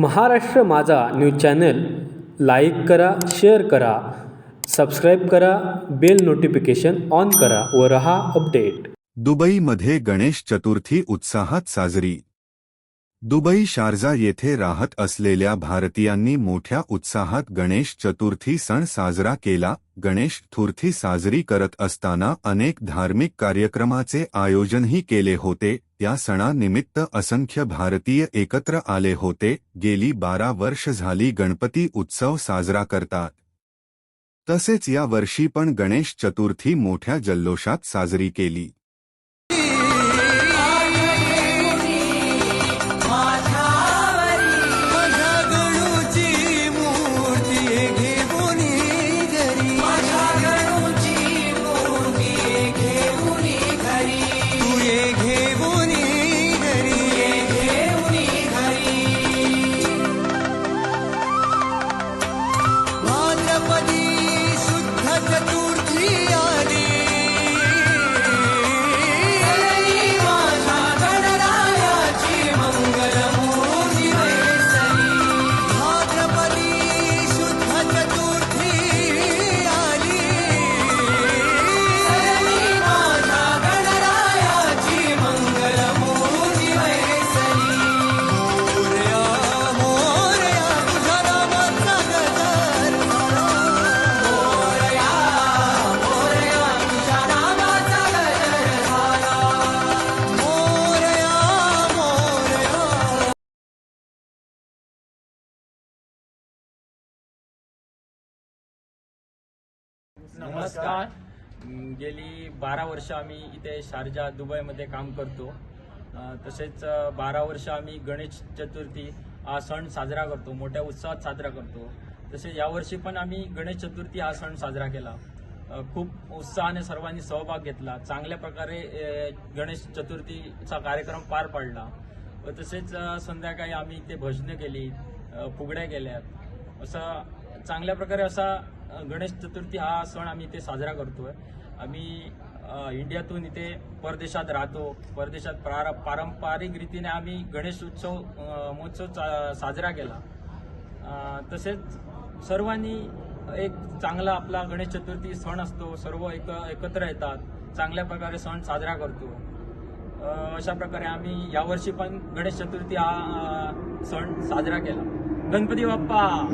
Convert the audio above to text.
Maharashtra Majha news channel like करा share करा subscribe करा बेल नोटिफिकेशन ऑन करा व रहा अपडेट. दुबईमध्ये गणेश चतुर्थी उत्साहात साजरी. दुबई शारजा येथे राहत असलेल्या भारतीयांनी मोठ्या उत्साहात गणेश चतुर्थी सण साजरा केला. गणेश थुर्थी साजरी करत असताना अनेक धार्मिक कार्यक्रमाचे आयोजनही केले होते. या सणानिमित्त असंख्य भारतीय एकत्र आले होते. गेली बारा वर्ष झाली गणपती उत्सव साजरा करतात. तसेच या वर्षी पण गणेश चतुर्थी मोठ्या जल्लोषात साजरी केली. नमस्कार. गेली बारा वर्ष आम्ही इथे शारजा दुबईमध्ये काम करतो. तसेच बारा वर्ष आम्ही गणेश चतुर्थी हा सण साजरा करतो मोठ्या उत्साहात साजरा करतो. तसेच यावर्षी पण आम्ही गणेश चतुर्थी हा सण साजरा केला. खूप उत्साहाने सर्वांनी सहभाग घेतला. चांगल्या प्रकारे गणेश चतुर्थीचा कार्यक्रम पार पाडला. व तसेच संध्याकाळी आम्ही इथे भजनं केली फुगड्या केल्यात असं चांगल्या प्रकारे असा गणेश चतुर्थी हा सण आम्ही इथे साजरा करतोय. आम्ही इंडियातून इथे परदेशात राहतो. परदेशात प्रार पारंपरिक रीतीने आम्ही गणेश उत्सव महोत्सव चा- साजरा केला. तसेच सर्वांनी एक चांगला आपला गणेश चतुर्थी सण असतो. सर्व एक एकत्र येतात. चांगल्या प्रकारे सण साजरा करतो. अशा प्रकारे आम्ही यावर्षी पण गणेश चतुर्थी हा सण साजरा केला. गणपती बाप्पा!